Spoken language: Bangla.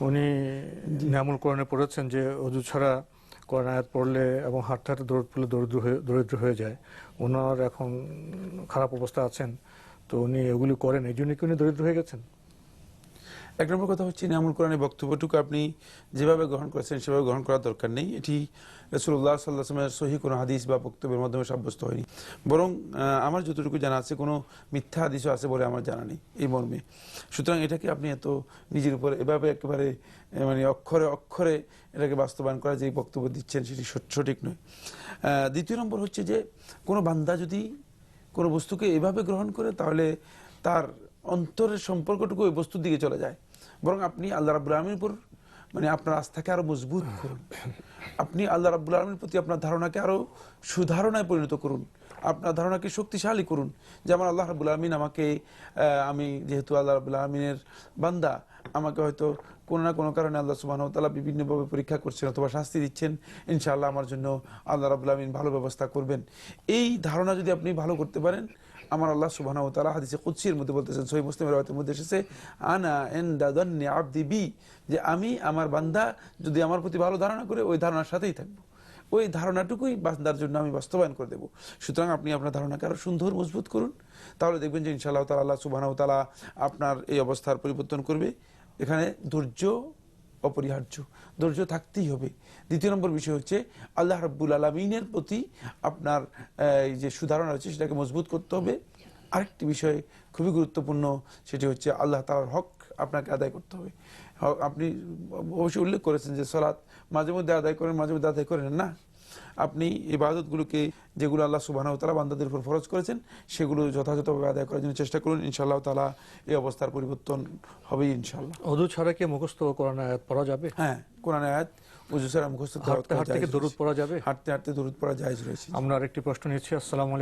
উনি নামুল কোরআনে পড়েছেন যে অজু ছাড়া কোরআন আয়াত পড়লে এবং হাঁটতে হাঁটতে দৌড় পড়লে দরিদ্র হয়ে দরিদ্র হয়ে যায়। ওনার এখন খারাপ অবস্থা আছেন তো উনি এগুলি করেন। এই জন্য কি উনি দরিদ্র হয়ে গেছেন? এক নম্বর কথা হচ্ছে নিয়ামুল কোরআনের বক্তব্যটুকু আপনি যেভাবে গ্রহণ করেছেন, সেভাবে গ্রহণ করার দরকার নেই। এটি রসুল্লাহ সাল্লাহামের সহি কোনো হাদিস বা বক্তব্যের মাধ্যমে সাব্যস্ত হয়নি। বরং আমার যতটুকু জানা আছে, কোনো মিথ্যা হাদিসও আছে বলে আমার জানা নেই এই মর্মে। সুতরাং এটাকে আপনি এত নিজের উপর এভাবে একেবারে মানে অক্ষরে অক্ষরে এটাকে বাস্তবায়ন করা, যে বক্তব্য দিচ্ছেন, সেটি সঠ- সঠিক নয়। দ্বিতীয় নম্বর হচ্ছে যে, কোনো বান্দা যদি কোনো বস্তুকে এভাবে গ্রহণ করে, তাহলে তার অন্তরের সম্পর্কটুকু ওই বস্তুর দিকে চলে যায়। বরং আপনি আল্লাহ রাবুল আলমীর উপর মানে আপনার আস্থাকে আরও মজবুত করুন। আপনি আল্লাহ রাবুল আলমীর প্রতি আপনার ধারণাকে আরও সুধারণায় পরিণত করুন। আপনার ধারণাকে শক্তিশালী করুন। যেমন আল্লাহ রাবুল আলমিন আমাকে আমি যেহেতু আল্লাহ রাবুল আলমিনের বান্দা, আমাকে হয়তো কোনো না কোনো কারণে আল্লাহ সুবাহ তালা বিভিন্নভাবে পরীক্ষা করছেন অথবা শাস্তি দিচ্ছেন। ইনশাআল্লাহ আমার জন্য আল্লাহ রাবুল আলমিন ভালো ব্যবস্থা করবেন। এই ধারণা যদি আপনি ভালো করতে পারেন আমার আল্লাহ সুবাহ তালা হাদিসে কুৎসির মধ্যে বলতেছেন সহি মুসলিম রাওয়াতের মধ্যে এসেছে, আনা এন দাদান্নি আবদি বি যে আমি আমার বান্দা যদি আমার প্রতি ভালো ধারণা করে, ওই ধারণার সাথেই থাকব। ওই ধারণাটুকুই বান্দার জন্য আমি বাস্তবায়ন করে দেবো। সুতরাং আপনি আপনার ধারণাকে আরও সুন্দর, মজবুত করুন। তাহলে দেখবেন যে ইনশাআল্লাহ তালা আল্লাহ সুবাহ তালা আপনার এই অবস্থার পরিবর্তন করবে। এখানে ধৈর্য অপরিহার্য, ধৈর্য থাকতেই হবে। দ্বিতীয় নম্বর বিষয় হচ্ছে, আল্লাহ রব্বুল আলমিনের প্রতি আপনার যে সুধারণা রয়েছে, সেটাকে মজবুত করতে হবে। আরেকটি বিষয় খুবই গুরুত্বপূর্ণ, সেটি হচ্ছে আল্লাহ তালার হক আপনাকে আদায় করতে হবে। আপনি অবশ্যই উল্লেখ করেছেন যে সলাৎ মাঝে মধ্যে আদায় করেন মাঝে মধ্যে আদায় করেন না। আপনি ইবাদতগুলোকে যেগুলো আল্লাহ সুবাহ তালা বান্দাদের উপর ফরজ করেছেন সেগুলো যথাযথভাবে আদায় করার জন্য চেষ্টা করুন। ইনশাআল্লাহ তালা এই অবস্থার পরিবর্তন হবে ইনশাআল্লাহ। অজু ছাড়া কি মুখস্থ কোরআন আয়াত পড়া যাবে? হ্যাঁ কোরআন আয়াত উজু ছাড়া মুখস্থ হাঁটতে হাঁটতে পড়া যাবে? হাঁটতে হাঁটতে দরুদ পড়া যায় রয়েছে। আমরা আরেকটি প্রশ্ন নিচ্ছি আসসালামু